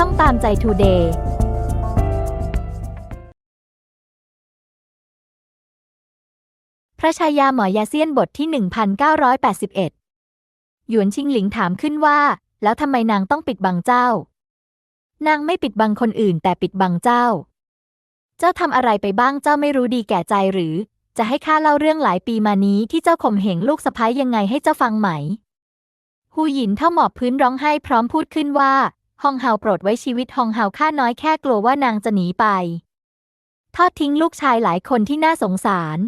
ช่องตามใจทูเดย์พระชายาหมอยาเซียนบทที่ 1981 หยวนชิงหลิงถามขึ้นว่า แล้วทำไมนางต้องปิดบังเจ้า นางไม่ปิดบังคนอื่นแต่ปิดบังเจ้า เจ้าทำอะไรไปบ้างเจ้าไม่รู้ดีแก่ใจหรือ จะให้ข้าเล่าเรื่องหลายปีมานี้ที่เจ้าข่มเหงลูกสะใภ้ยยังไงให้เจ้าฟังไหมฮูหยินเท่าหมอบพื้นร้องไห้พร้อมพูดขึ้นว่า ฮองเฮาโปรดไว้ชีวิตฮองเฮาข้าน้อยแค่กลัวว่านางจะหนีไป ทอดทิ้งลูกชายหลายคนที่น่าสงสาร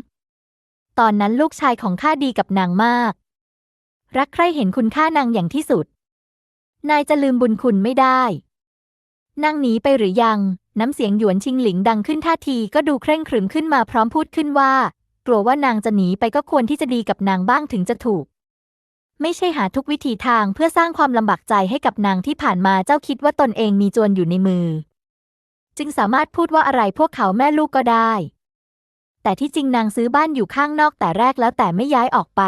ตอนนั้นลูกชายของข้าดีกับนางมาก รักใครเห็นคุณค่านางอย่างที่สุด นายจะลืมบุญคุณไม่ได้นางหนีไปหรือยัง น้ำเสียงหยวนชิงหลิงดังขึ้นท่าทีก็ดูเคร่งขรึมขึ้นมาพร้อมพูดขึ้นว่า กลัวว่านางจะหนีไปก็ควรที่จะดีกับนางบ้างถึงจะถูก ไม่ใช่หาทุกวิธีทางเพื่อสร้างความลำบากใจให้กับนางที่ผ่านมาเจ้าคิดว่าตนเองมีจวนอยู่ในมือ จึงสามารถพูดว่าอะไรพวกเขาแม่ลูกก็ได้ แต่ที่จริงนางซื้อบ้านอยู่ข้างนอกแต่แรกแล้วแต่ไม่ย้ายออกไป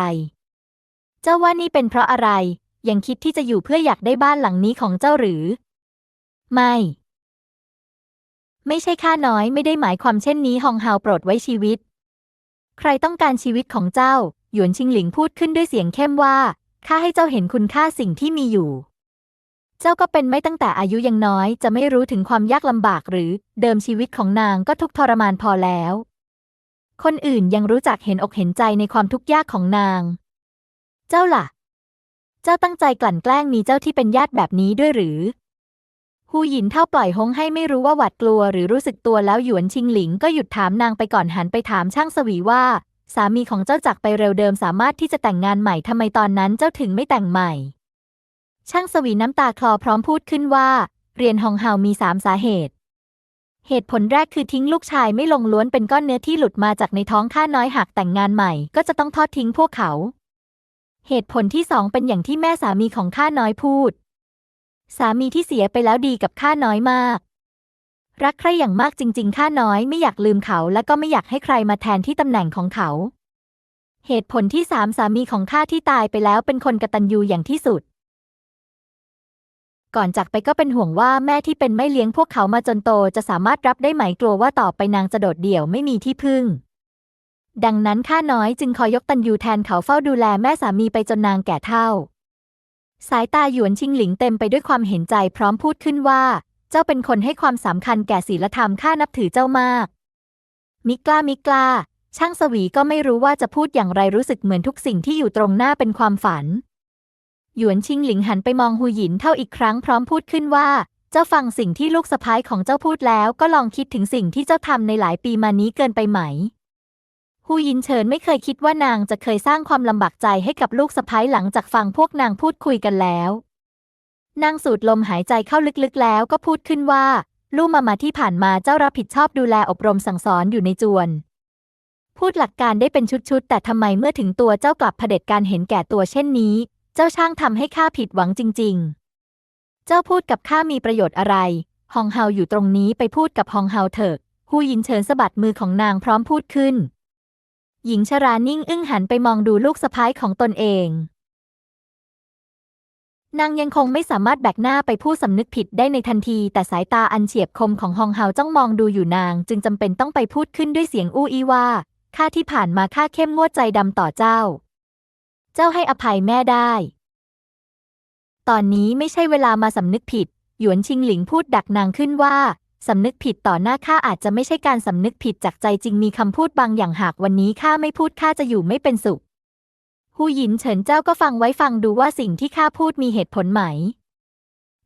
เจ้าว่านี่เป็นเพราะอะไร ยังคิดที่จะอยู่เพื่ออยากได้บ้านหลังนี้ของเจ้าหรือ ไม่ ไม่ใช่ข้าน้อยไม่ได้หมายความเช่นนี้ฮองเฮาโปรดไว้ชีวิต ใครต้องการชีวิตของเจ้าหยวนชิงหลิงพูดขึ้นด้วยเสียงเข้มว่า ข้าให้เจ้าเห็นคุณค่าสิ่งที่มีอยู่ เจ้าก็เป็นไม่ตั้งแต่อายุยังน้อย จะไม่รู้ถึงความยากลำบากหรือ เดิมชีวิตของนางก็ทุกทรมานพอแล้ว คนอื่นยังรู้จักเห็นอกเห็นใจในความทุกข์ยากของนาง เจ้าล่ะ เจ้าตั้งใจกลั่นแกล้งมีเจ้าที่เป็นญาติแบบนี้ด้วยหรือฮูหยินเท่าปล่อยฮงให้ไม่รู้ว่าหวาดกลัวหรือรู้สึกตัวแล้วหยวนชิงหลิงก็หยุดถามนางไปก่อนหันไปถามช่างสวีว่า สามีของเจ้าจากไปเร็วเดิมสามารถที่จะแต่งงานใหม่ทำไมตอนนั้นเจ้าถึงไม่แต่งใหม่ ช่างสวีน้ำตาคลอพร้อมพูดขึ้นว่า เรียนฮองเฮามีสามสาเหตุ เหตุผลแรกคือทิ้งลูกชายไม่ลงล้วนเป็นก้อนเนื้อที่หลุดมาจากในท้องข้าน้อยหากแต่งงานใหม่ ก็จะต้องทอดทิ้งพวกเขา เหตุผลที่สองเป็นอย่างที่แม่สามีของข้าน้อยพูด สามีที่เสียไปแล้วดีกับข้าน้อยมาก รักใครอย่างมากจริง ๆ ข้าน้อยไม่อยากลืมเขาและก็ไม่อยากให้ใครมาแทนที่ตำแหน่งของเขา เหตุผลที่สามสามีของข้าที่ตายไปแล้วเป็นคนกตัญญูอย่างที่สุด ก่อนจากไปก็เป็นห่วงว่าแม่ที่เป็นไม่เลี้ยงพวกเขามาจนโตจะสามารถรับได้ไหมกลัวว่าต่อไปนางจะโดดเดี่ยวไม่มีที่พึ่ง ดังนั้นข้าน้อยจึงคอยยกตันยูแทนเขาเฝ้าดูแลแม่สามีไปจนนางแก่เฒ่าสายตาหยวนชิงหลิงเต็มไปด้วยความเห็นใจพร้อมพูดขึ้นว่า เจ้าเป็นคนให้ความสำคัญแก่ศีลธรรมข้านับถือเจ้ามาก มิกล้ามิกล้า ช่างสวีก็ไม่รู้ว่าจะพูดอย่างไรรู้สึกเหมือนทุกสิ่งที่อยู่ตรงหน้าเป็นความฝัน หยวนชิงหลิงหันไปมองหูหยินเท่าอีกครั้งพร้อมพูดขึ้นว่า เจ้าฟังสิ่งที่ลูกสะพ้ายของเจ้าพูดแล้วก็ลองคิดถึงสิ่งที่เจ้าทำในหลายปีมานี้เกินไปไหมฮูหยินเฉินไม่เคยคิดว่านางจะเคยสร้างความลำบากใจให้กับลูกสะพ้ายหลังจากฟังพวกนางพูดคุยกันแล้ว นางสูดลมหายใจเข้าลึกๆแล้วก็พูดขึ้นว่า ลู่มามาที่ผ่านมาเจ้ารับผิดชอบดูแลอบรมสั่งสอนอยู่ในจวน พูดหลักการได้เป็นชุดๆ แต่ทำไมเมื่อถึงตัวเจ้ากลับเผด็จการเห็นแก่ตัวเช่นนี้ เจ้าช่างทำให้ข้าผิดหวังจริง ๆ เจ้าพูดกับข้ามีประโยชน์อะไร ฮองเฮาอยู่ตรงนี้ไปพูดกับฮองเฮาเถอะฮูยินเฉินสะบัดมือของนางพร้อมพูดขึ้น หญิงชรานิ่งอึ้งหันไปมองดูลูกสะพ้ายของตนเอง นางยังคงไม่สามารถแบกหน้าไปพูดสำนึกผิดได้ในทันที แต่สายตาอันเฉียบคมของฮองเฮาจ้องมองดูอยู่นาง จึงจำเป็นต้องไปพูดขึ้นด้วยเสียงอู้อีว่าข้าที่ผ่านมาข้าเข้มงวดใจดำต่อเจ้า เจ้าให้อภัยแม่ได้ ตอนนี้ไม่ใช่เวลามาสำนึกผิด หยวนชิงหลิงพูดดักนางขึ้นว่าสำนึกผิดต่อหน้าข้าอาจจะไม่ใช่การสำนึกผิดจากใจจริงมีคำพูดบางอย่างหากวันนี้ข้าไม่พูดข้าจะอยู่ไม่เป็นสุข ฮูหยินเฉินเจ้าก็ฟังไว้ฟังดูว่าสิ่งที่ข้าพูดมีเหตุผลไหม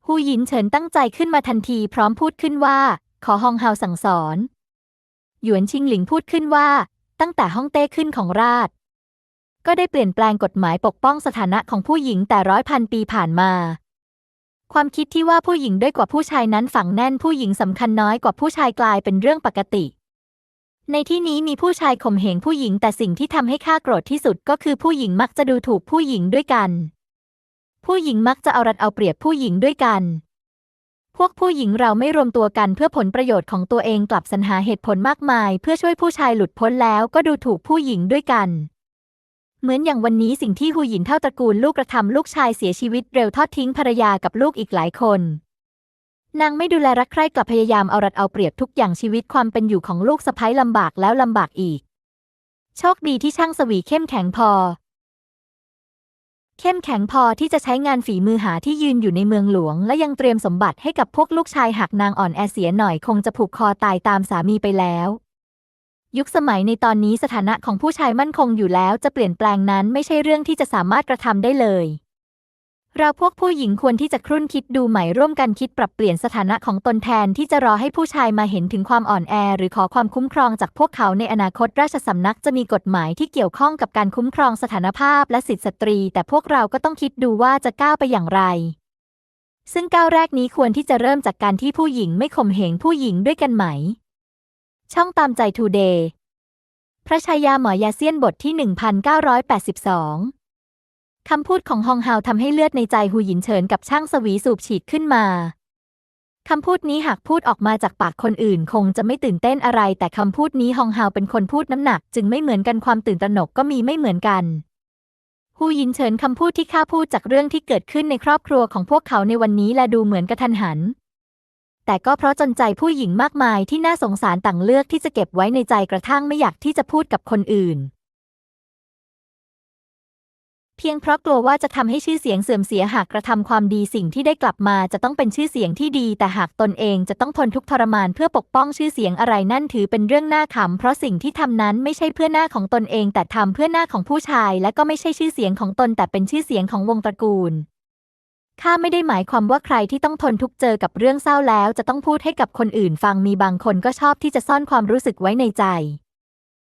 ฮูหยินเฉินตั้งใจขึ้นมาทันทีพร้อมพูดขึ้นว่า ขอฮองเฮาสั่งสอน หยวนชิงหลิงพูดขึ้นว่า ตั้งแต่ฮ่องเต้ขึ้นของราช ก็ได้เปลี่ยนแปลงกฎหมายปกป้องสถานะของผู้หญิงแต่ร้อยพันปีผ่านมา ความคิดที่ว่าผู้หญิงด้อยกว่าผู้ชายนั้นฝังแน่นผู้หญิงสำคัญน้อยกว่าผู้ชายกลายเป็นเรื่องปกติ ในที่นี้มีผู้ชายข่มเหงผู้หญิงแต่สิ่งที่ทำให้ข้าโกรธที่สุดก็คือผู้หญิงมักจะดูถูกผู้หญิงด้วยกัน ผู้หญิงมักจะเอารัดเอาเปรียบผู้หญิงด้วยกัน พวกผู้หญิงเราไม่รวมตัวกันเพื่อผลประโยชน์ของตัวเองกลับสรรหาเหตุผลมากมาย เพื่อช่วยผู้ชายหลุดพ้นแล้วก็ดูถูกผู้หญิงด้วยกัน เหมือนอย่างวันนี้สิ่งที่หูหยินเท่าตระกูลลูกกระทำลูกชายเสียชีวิตเร็วทอดทิ้งภรรยากับลูกอีกหลายคน นางไม่ดูแลรักใคร่กลับพยายามเอารัดเอาเปรียบทุกอย่างชีวิตความเป็นอยู่ของลูกสะใภ้ลำบากแล้วลำบากอีก โชคดีที่ช่างสวีเข้มแข็งพอ เข้มแข็งพอที่จะใช้งานฝีมือหาที่ยืนอยู่ในเมืองหลวง และยังเตรียมสมบัติให้กับพวกลูกชายหากนางอ่อนแอเสียหน่อยคงจะผูกคอตายตามสามีไปแล้ว ยุคสมัยในตอนนี้สถานะของผู้ชายมั่นคงอยู่แล้วจะเปลี่ยนแปลงนั้นไม่ใช่เรื่องที่จะสามารถกระทำได้เลย เราพวกผู้หญิงควรที่จะครุ่นคิดดูใหม่ร่วมกันคิดปรับเปลี่ยนสถานะของตนแทนที่จะรอให้ผู้ชายมาเห็นถึงความอ่อนแอ หรือขอความคุ้มครองจากพวกเขาในอนาคตราชสำนักจะมีกฎหมายที่เกี่ยวข้องกับการคุ้มครองสถานภาพและสิทธิสตรี แต่พวกเราก็ต้องคิดดูว่าจะก้าวไปอย่างไร ซึ่งก้าวแรกนี้ควรที่จะเริ่มจากการที่ผู้หญิงไม่ข่มเหงผู้หญิงด้วยกันไหม ช่องตามใจทูเดย์พระชายาหมอยาเซียนบทที่ 1982 คำพูดของฮองเฮาทำให้เลือดในใจหูหยินเฉินกับช่างสวีสูบฉีดขึ้นมา คำพูดนี้หากพูดออกมาจากปากคนอื่น คงจะไม่ตื่นเต้นอะไร แต่คำพูดนี้ฮองเฮาเป็นคนพูดน้ำหนัก จึงไม่เหมือนกันความตื่นตระหนกก็มีไม่เหมือนกันหูยินเฉินคำพูดที่ข้าพูดจากเรื่องที่เกิดขึ้นในครอบครัวของพวกเขาในวันนี้และดูเหมือนกระทันหัน แต่ก็เพราะจนใจผู้หญิงมากมายที่น่าสงสารต่างเลือกที่จะเก็บไว้ในใจกระทั่งไม่อยากที่จะพูดกับคนอื่น เพียงเพราะกลัวว่าจะทำให้ชื่อเสียงเสื่อมเสียหากกระทำความดีสิ่งที่ได้กลับมาจะต้องเป็นชื่อเสียงที่ดี แต่หากตนเองจะต้องทนทุกทรมานเพื่อปกป้องชื่อเสียงอะไรนั่นถือเป็นเรื่องน่าขำเพราะสิ่งที่ทำนั้นไม่ใช่เพื่อหน้าของตนเอง แต่ทำเพื่อหน้าของผู้ชาย และก็ไม่ใช่ชื่อเสียงของตน แต่เป็นชื่อเสียงของวงตระกูลข้าไม่ได้หมายความว่าใครที่ต้องทนทุกเจอกับเรื่องเศร้าแล้ว จะต้องพูดให้กับคนอื่นฟังมีบางคนก็ชอบที่จะซ่อนความรู้สึกไว้ในใจ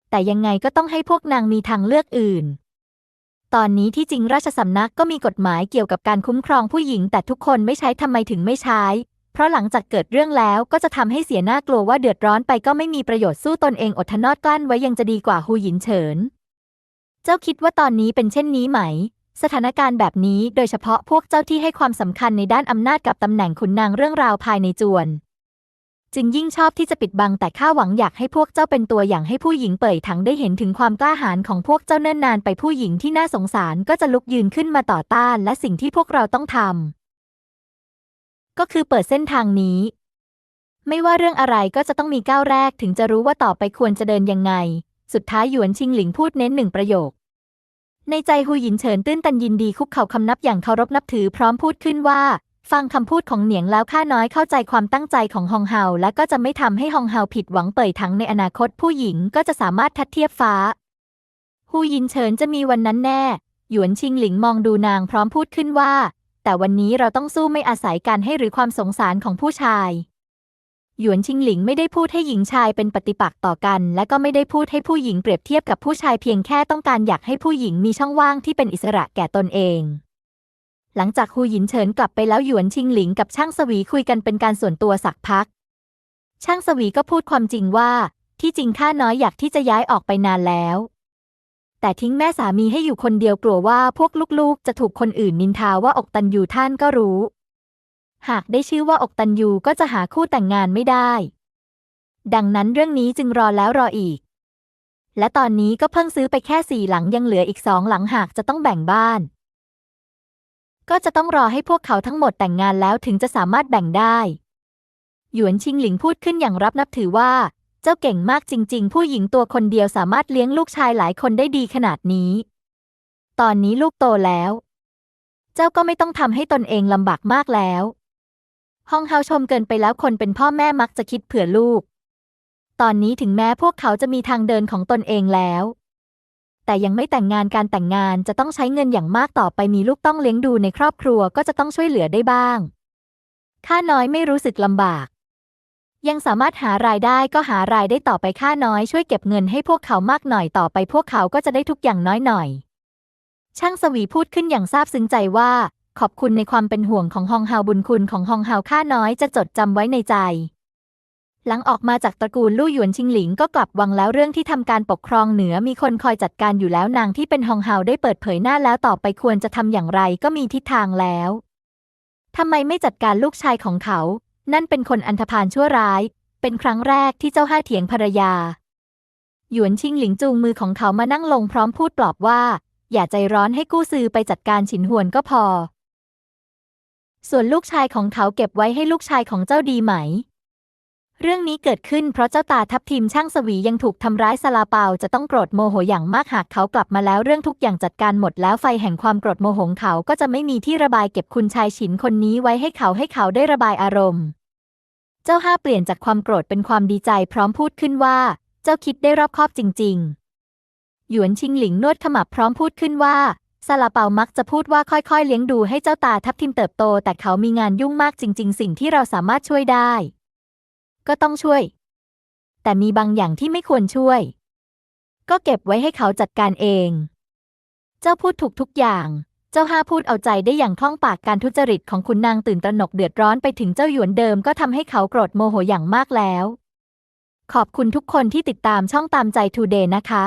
แต่ยังไงก็ต้องให้พวกนางมีทางเลือกอื่น ตอนนี้ที่จริงราชสำนักก็มีกฎหมายเกี่ยวกับการคุ้มครองผู้หญิง แต่ทุกคนไม่ใช้ทำไมถึงไม่ใช้ เพราะหลังจากเกิดเรื่องแล้วก็จะทำให้เสียหน้ากลัวว่าเดือดร้อนไปก็ไม่มีประโยชน์สู้ตนเองอดทนอดกลั้นไว้ยังจะดีกว่าฮูหยินเฉิน เจ้าคิดว่าตอนนี้เป็นเช่นนี้ไหม สถานการณ์แบบนี้โดยเฉพาะพวกเจ้าที่ให้ความสำคัญในด้านอำนาจกับตำแหน่งขุนนางเรื่องราวภายในจวน จึงยิ่งชอบที่จะปิดบังแต่ข้าหวังอยากให้พวกเจ้าเป็นตัวอย่างให้ผู้หญิงเป่ยถังได้เห็นถึงความกล้าหาญของพวกเจ้าเนิ่นนานไปผู้หญิงที่น่าสงสารก็จะลุกยืนขึ้นมาต่อต้านและสิ่งที่พวกเราต้องทำก็คือเปิดเส้นทางนี้ ไม่ว่าเรื่องอะไรก็จะต้องมีก้าวแรกถึงจะรู้ว่าต่อไปควรจะเดินยังไง สุดท้ายหยวนชิงหลิงพูดเน้นหนึ่งประโยค ในใจฮูหยินเฉินตื้นตันยินดีคุกเข่าคำนับอย่างเคารพนับถือพร้อมพูดขึ้นว่า ฟังคำพูดของเหนียงแล้วข้าน้อยเข้าใจความตั้งใจของฮองเฮาและก็จะไม่ทำให้ฮองเฮาผิดหวังเป่ยทั้งในอนาคตผู้หญิงก็จะสามารถทัดเทียบฟ้าฮูยินเฉินจะมีวันนั้นแน่ หยวนชิงหลิงมองดูนางพร้อมพูดขึ้นว่า แต่วันนี้เราต้องสู้ไม่อาศัยการให้หรือความสงสารของผู้ชาย หยวนชิงหลิงไม่ได้พูดให้หญิงชายเป็นปฏิปักษ์ต่อกัน และก็ไม่ได้พูดให้ผู้หญิงเปรียบเทียบกับผู้ชายเพียงแค่ต้องการอยากให้ผู้หญิงมีช่องว่างที่เป็นอิสระแก่ตนเอง หลังจากฮูหยินเฉินกลับไปแล้วหยวนชิงหลิงกับช่างสวีคุยกันเป็นการส่วนตัวสักพัก ช่างสวีก็พูดความจริงว่า ที่จริงข้าน้อยอยากที่จะย้ายออกไปนานแล้ว แต่ทิ้งแม่สามีให้อยู่คนเดียวกลัวว่าพวกลูกๆ จะถูกคนอื่นนินทาว่าอกตันยูท่านก็รู้ หากได้ชื่อว่าอกตันยูก็จะหาคู่แต่งงานไม่ได้ ดังนั้นเรื่องนี้จึงรอแล้วรออีก และตอนนี้ก็เพิ่งซื้อไปแค่สี่หลังยังเหลืออีกสองหลังหากจะต้องแบ่งบ้าน ก็จะต้องรอให้พวกเขาทั้งหมดแต่งงานแล้วถึงจะสามารถแบ่งได้ หยวนชิงหลิงพูดขึ้นอย่างรับนับถือว่า เจ้าเก่งมากจริง ๆ ผู้หญิงตัวคนเดียวสามารถเลี้ยงลูกชายหลายคนได้ดีขนาดนี้ ตอนนี้ลูกโตแล้ว เจ้าก็ไม่ต้องทำให้ตนเองลำบากมากแล้วห้องเฮาชมเกินไปแล้วคนเป็นพ่อแม่มักจะคิดเผื่อลูก ตอนนี้ถึงแม้พวกเขาจะมีทางเดินของตนเองแล้ว แต่ยังไม่แต่งงานการแต่งงานจะต้องใช้เงินอย่างมากต่อไปมีลูกต้องเลี้ยงดูในครอบครัวก็จะต้องช่วยเหลือได้บ้างข้าน้อยไม่รู้สึกลำบาก ยังสามารถหารายได้ก็หารายได้ต่อไปข้าน้อยช่วยเก็บเงินให้พวกเขามากหน่อยต่อไปพวกเขาก็จะได้ทุกอย่างน้อยหน่อย ช่างสวีพูดขึ้นอย่างซาบซึ้งใจว่า ขอบคุณในความเป็นห่วงของฮองเฮาบุญคุณของฮองเฮาข้าน้อยจะจดจำไว้ในใจ หลังออกมาจากตระกูลลู่หยวนชิงหลิงก็กลับวังแล้วเรื่องที่ทำการปกครองเหนือมีคนคอยจัดการอยู่แล้วนางที่เป็นฮองเฮาได้เปิดเผยหน้าแล้วต่อไปควรจะทำอย่างไรก็มีทิศทางแล้วทำไมไม่จัดการลูกชายของเขา นั่นเป็นคนอันธพาลชั่วร้าย เป็นครั้งแรกที่เจ้าห้าเถียงภรรยา หยวนชิงหลิงจูงมือของเขามานั่งลงพร้อมพูดปลอบว่า อย่าใจร้อนให้กู้ซือไปจัดการฉินหวนก็พอ ส่วนลูกชายของเขาเก็บไว้ให้ลูกชายของเจ้าดีไหม เรื่องนี้เกิดขึ้นเพราะเจ้าตาทับทิมช่างสวียังถูกทำร้ายซาลาเปาจะต้องโกรธโมโหอย่างมากหากเขากลับมาแล้วเรื่องทุกอย่างจัดการหมดแล้วไฟแห่งความโกรธโมโหงเขาก็จะไม่มีที่ระบายเก็บคุณชายฉินคนนี้ไว้ให้เขาให้เขาได้ระบายอารมณ์ เจ้าห้าเปลี่ยนจากความโกรธเป็นความดีใจพร้อมพูดขึ้นว่า เจ้าคิดได้รอบคอบจริง ๆ หยวนชิงหลิงนวดขมับพร้อมพูดขึ้นว่าซาลาเปามักจะพูดว่าค่อยๆ เลี้ยงดูให้เจ้าตาทับทิมเติบโต แต่เขามีงานยุ่งมากจริง ๆ สิ่งที่เราสามารถช่วยได้ ก็ต้องช่วย แต่มีบางอย่างที่ไม่ควรช่วย ก็เก็บไว้ให้เขาจัดการเอง เจ้าพูดถูกทุกอย่าง เจ้าห้าพูดเอาใจได้อย่างคล่องปากการทุจริตของคุณนางตื่นตระหนกเดือดร้อนไปถึงเจ้าหยวนเดิมก็ทำให้เขาโกรธโมโหอย่างมากแล้ว ขอบคุณทุกคนที่ติดตามช่องตามใจทูเดย์นะคะ